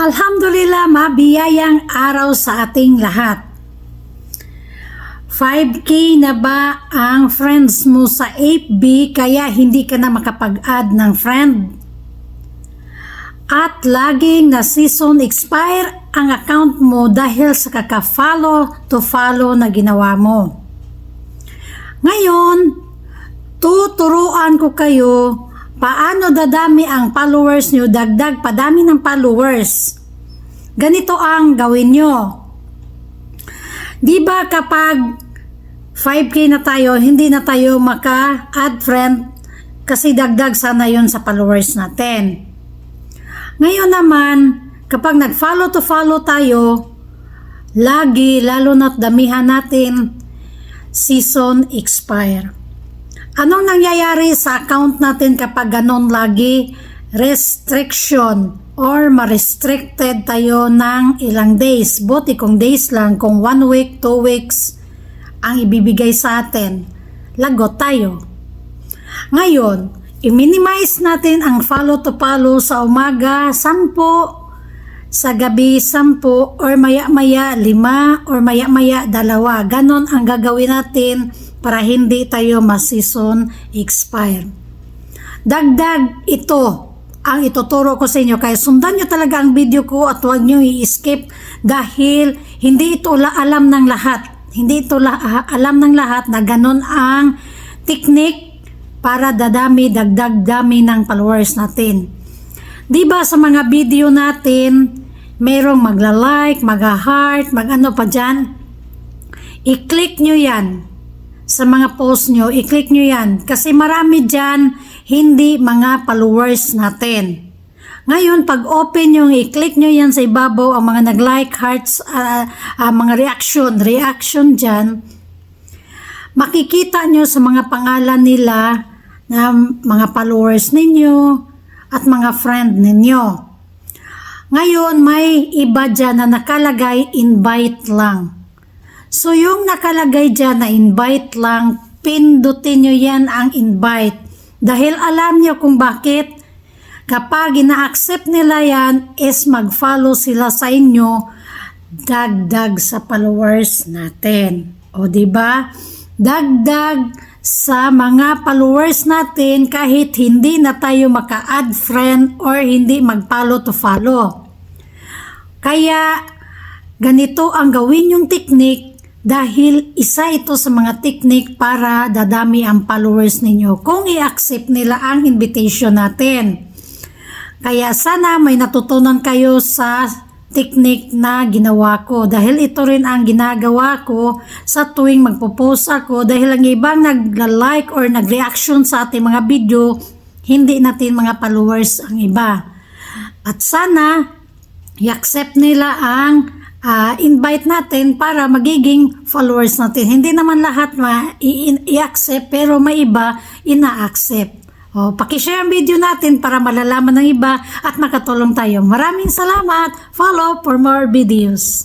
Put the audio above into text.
Alhamdulillah, mabiyayang araw sa ating lahat. 5K na ba ang friends mo sa FB kaya hindi ka na makapag-add ng friend? At laging na season expire ang account mo dahil sa kaka-follow to follow na ginawa mo. Ngayon, tuturuan ko kayo paano dadami ang followers nyo, dagdag padami ng followers. Ganito ang gawin nyo. Di ba kapag 5K na tayo, hindi na tayo maka-add friend kasi dagdag sana yon sa followers natin. Ngayon naman, kapag nag-follow to follow tayo, lagi, lalo na't damihan natin, season expire. Anong nangyayari sa account natin kapag ganon lagi? Restriction or ma-restricted tayo ng ilang days. Buti kung days lang, kung one week, two weeks ang ibibigay sa atin, lagot tayo. Ngayon, i-minimize natin ang follow to follow sa umaga, 10, sa gabi, 10, or maya-maya, 5, or maya-maya, dalawa. Ganon ang gagawin natin para hindi tayo ma-season expire. Dagdag ito ang ituturo ko sa inyo. Kaya sundan nyo talaga ang video ko at huwag nyo i-skip dahil hindi ito la- alam ng lahat. Hindi ito la- alam ng lahat na ganon ang technique para dadami, dagdag dami ng followers natin. Di ba sa mga video natin, merong magla-like, mag-heart, mag-ano pa dyan? I-click nyo yan sa mga post nyo, i-click nyo yan. Kasi marami dyan, hindi mga followers natin. Ngayon, pag open yung i-click nyo yan sa ibabaw, ang mga nag-like, hearts, ah, ah, mga reaction, reaction dyan, makikita nyo sa mga pangalan nila na mga followers ninyo at mga friend ninyo. Ngayon, may iba dyan na nakalagay invite lang. So, yung nakalagay dyan na invite lang, pindutin nyo yan ang invite. Dahil alam nyo kung bakit kapag ina-accept nila yan is mag-follow sila sa inyo dagdag sa followers natin. O di ba? Dagdag sa mga followers natin kahit hindi na tayo maka-add friend or hindi mag-follow to follow. Kaya ganito ang gawin yung technique dahil isa ito sa mga technique para dadami ang followers ninyo kung i-accept nila ang invitation natin. Kaya sana may natutunan kayo sa technique na ginawa ko dahil ito rin ang ginagawa ko sa tuwing magpo-post ako dahil ang ibang nag-like or nag-reaction sa ating mga video hindi natin mga followers ang iba. At sana i-accept nila ang ah, invite natin para magiging followers natin. Hindi naman lahat ma- i-accept pero may iba ina-accept. O, pakishare ang video natin para malalaman ng iba at makatulong tayo. Maraming salamat. Follow for more videos.